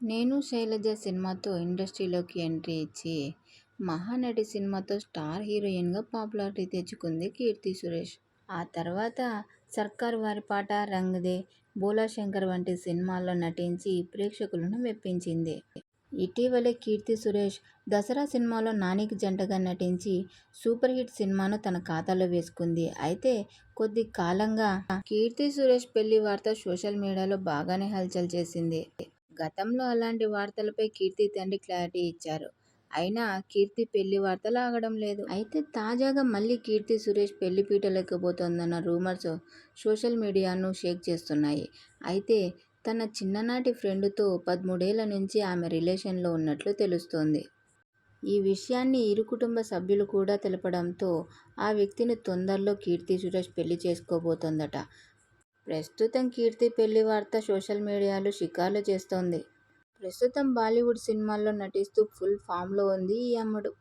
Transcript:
నేను శైలజ సినిమాతో ఇండస్ట్రీలోకి ఎంట్రీ ఇచ్చి మహానటి సినిమాతో స్టార్ హీరోయిన్గా పాపులారిటీ తెచ్చుకుంది కీర్తి సురేష్. ఆ తర్వాత సర్కార్ వారి పాట, రంగ్ దే, భోలా శంకర్ వంటి సినిమాల్లో నటించి ప్రేక్షకులను మెప్పించింది. ఇటీవలే కీర్తి సురేష్ దసరా సినిమాలో నానికి జంటగా నటించి సూపర్ హిట్ సినిమాను తన ఖాతాలో వేసుకుంది. అయితే కొద్ది కాలంగా కీర్తి సురేష్ పెళ్ళి వార్త సోషల్ మీడియాలో బాగానే హల్చల్ చేసింది. గతంలో అలాంటి వార్తలపై కీర్తి తండ్రి క్లారిటీ ఇచ్చారు. అయినా కీర్తి పెళ్ళి వార్తలు ఆగడం లేదు. అయితే తాజాగా మళ్ళీ కీర్తి సురేష్ పెళ్ళి పీటలేకపోతుందన్న రూమర్స్ సోషల్ మీడియాను షేక్ చేస్తున్నాయి. అయితే తన చిన్ననాటి ఫ్రెండ్తో పదమూడేళ్ళ నుంచి ఆమె రిలేషన్లో ఉన్నట్లు తెలుస్తోంది. ఈ విషయాన్ని ఇరు కుటుంబ సభ్యులు కూడా తెలపడంతో ఆ వ్యక్తిని తొందరలో కీర్తి సురేష్ పెళ్ళి చేసుకోబోతోందట. ప్రస్తుతం కీర్తి పెళ్ళి వార్త సోషల్ మీడియాలో షికార్లు చేస్తోంది. ప్రస్తుతం బాలీవుడ్ సినిమాల్లో నటిస్తూ ఫుల్ ఫామ్లో ఉంది ఈ అమ్మడు.